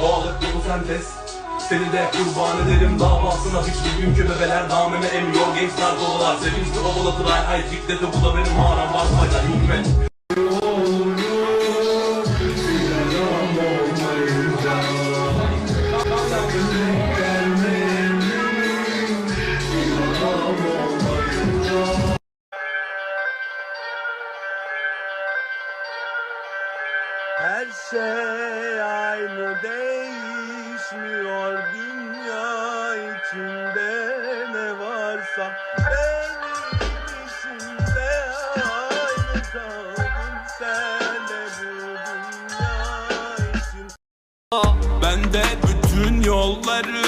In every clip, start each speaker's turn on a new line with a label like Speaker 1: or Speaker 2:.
Speaker 1: Doğallık bu sentez Seni de kurban ederim. Davasına Hiçbir günkü bebeler dameme emiyor Gençler dolular sevinçli ovalatır Ay ay ciddeti bu da benim mağaram var fayda hikmet
Speaker 2: Her şey aynı değişmiyor dünya içinde ne varsa benim içimde aynı kaldım sen de bu dünya için. Ben de bütün yolları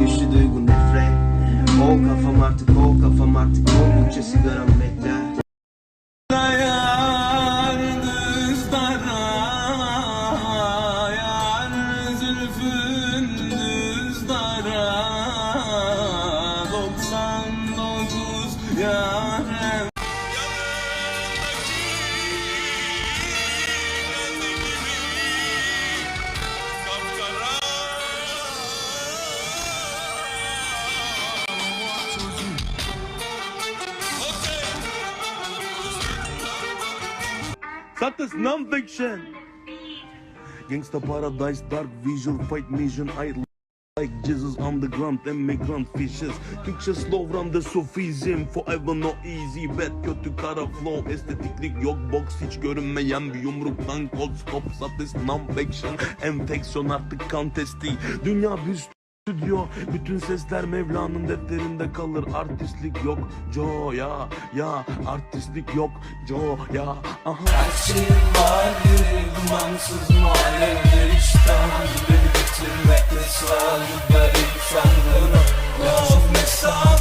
Speaker 3: güçlü duygu nefret. Ol kafam artık ol kafam artık. Oldukça sigaram bekler.
Speaker 2: Düzdara Yar zülfün Suckers non-fiction Gangsta paradise, dark visual, fight mission I like Jesus underground, immigrant fishes. Türkçe slow sufizm Forever no easy, bet kötü kara flow Estetiklik yok, box hiç görünmeyen bir yumruktan Cold scope, satis non-fiction Enfeksiyon artık contesti Dünya bir stüdyo Bütün sesler Mevla'nın defterinde kalır. Artistlik yok, Joe ya. Ya artistlik yok, Joe ya Aha.
Speaker 4: Her şeyim var bir dumansız muhalefet iştahım Beni bitirmekte sağlıklar insanlığına Of mesafe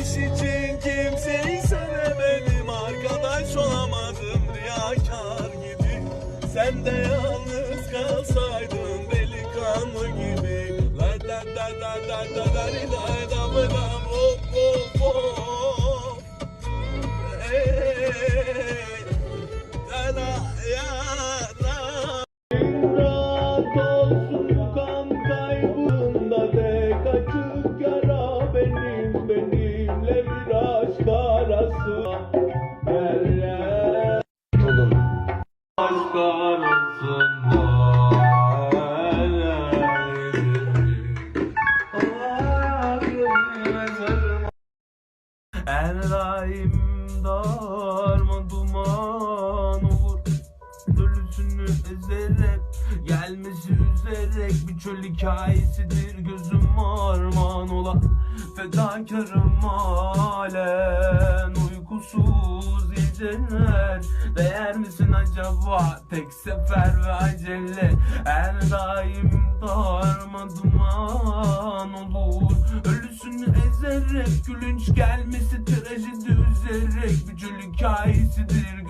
Speaker 2: İş için kimseyi sevemedim arkadaş olamadım riyakar gibi Sen de yalnız kalsaydın delikanlı gibi La da da da da da da da da mı da ezerek Gelmesi üzerek Bir çöl hikayesidir Gözüm armağan ola. Fedakarım halen Uykusuz geceler Değer misin acaba? Tek sefer ve acele. Her daim darma duman olur. Ölüsünü ezerek Gülünç gelmesi trajedi üzerek. Bir çöl hikayesidir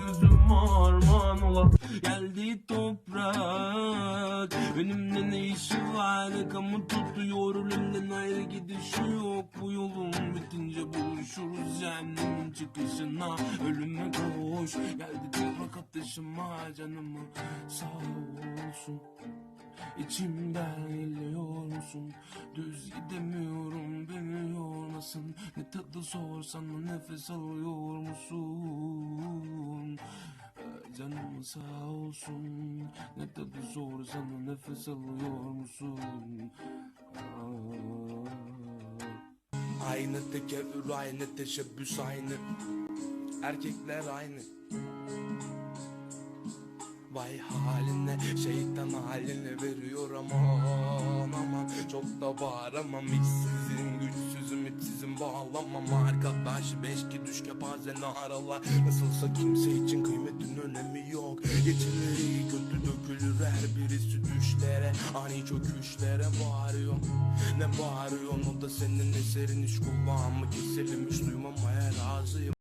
Speaker 2: Ola Geldi toprak. Önümde ne işi var? Kamu tutuyor ölümden ayrı gidişi yok. Bu yolun bitince buluşuruz Cehennemin çıkışına. Ölüme koş Geldi toprak ateşime. Canımı sağ olsun İçimden geliyor musun? Düz gidemiyorum beni yormasın Ne tadı sorsan nefes alıyor musun? Canım sağ olsun Ne tadı sorsan nefes alıyor musun? Aa. Aynı tekerrür aynı teşebbüs aynı Erkekler aynı Vay haline şeytan haline veriyor aman aman Çok da bağıramam. İşsizim güçsüzüm içsizim bağlamam. Arkadaş beşki düş kepaze naralar Nasılsa kimse için kıymetin önemi yok. Geçilir iyi kötü dökülür her birisi düşlere. Ani çöküşlere bağırıyor. Ne bağırıyorsun? O da senin eserin. İş kulağımı kesilmiş duymamaya razıyım